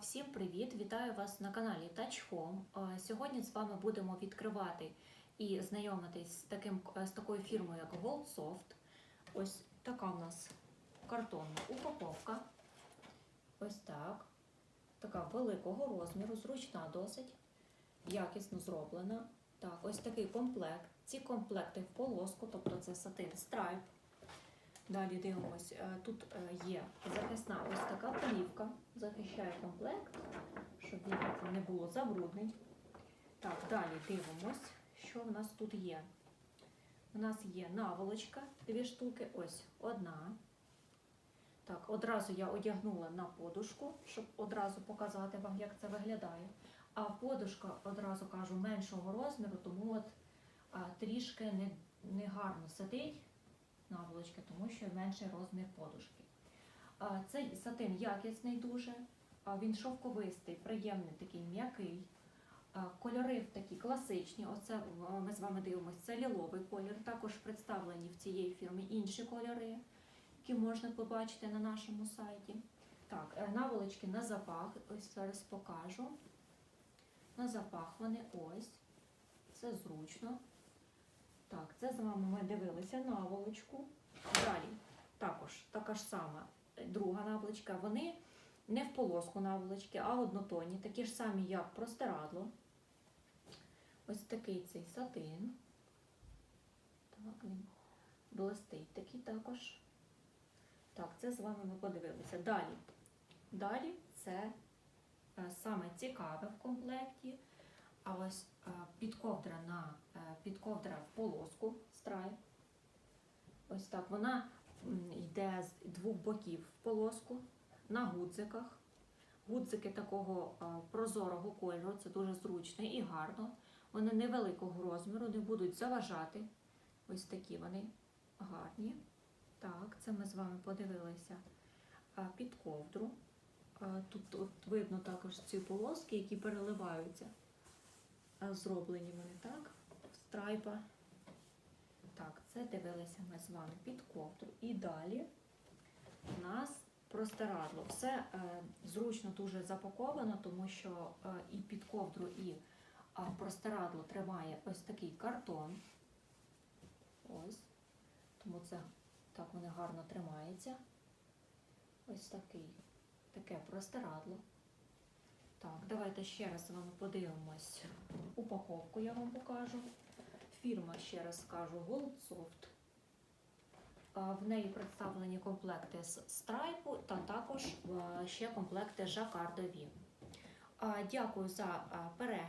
Всім привіт! Вітаю вас на каналі Touch Home. Е, Сьогодні з вами будемо відкривати і знайомитись з, таким, з такою фірмою, як Gold Soft. Ось така у нас картонна упаковка. Ось так. Така великого розміру, зручна досить, якісно зроблена. Так, ось такий комплект. Ці комплекти в полоску, тобто це сатин страйп. Далі дивимось, е, тут е, є захисна ось така плівка, захищає комплект, щоб він не було забруднень. Так, далі дивимось, що в нас тут є. У нас є наволочка, дві штуки, ось одна. Так, одразу я одягнула на подушку, щоб одразу показати вам, як це виглядає. А подушка, одразу кажу, меншого розміру, тому от а, трішки не, не гарно сидить наволочки, тому що менший розмір подушки. Цей сатин якісний дуже, він шовковистий, приємний, такий м'який. Кольори такі класичні. Оце ми з вами дивимося, це ліловий колір. Також представлені в цієї фірми інші кольори, які можна побачити на нашому сайті. Так, е, наволочки на запах, ось зараз покажу. На запах вони ось. Це зручно. Так, це з вами ми дивилися наволочку. Далі також така ж сама е, друга наволочка. Вони не в полоску наволочки, а однотонні, такі ж самі, як простирадло. Ось такий цей сатин. Так, він блистить такий також. Так, це з вами ми подивилися. Далі. Далі це е, саме цікаве в комплекті. А ось е, підковдра на е, підковдра в полоску страйп. Ось так. Вона йде з двох боків в полоску на гудзиках. Гудзики такого прозорого кольору, це дуже зручно і гарно. Вони невеликого розміру, не будуть заважати. Ось такі вони гарні. Так, це ми з вами подивилися під ковдру. Тут, тут видно також ці полоски, які переливаються. Зроблені вони так, страйпа. Так, це дивилися ми з вами під ковдру. І далі у нас простирадло. Все е, зручно дуже запаковано, тому що е, і під ковдру, і а, простирадло тримає ось такий картон. Ось. Тому це так вони гарно тримаються. Ось такий, таке простирадло. Так, давайте ще раз з вами подивимось упаковку, я вам покажу. Фірма, ще раз скажу, Goldsoft. В неї представлені комплекти з страйпу та також ще комплекти жакардові. Дякую за перегляд.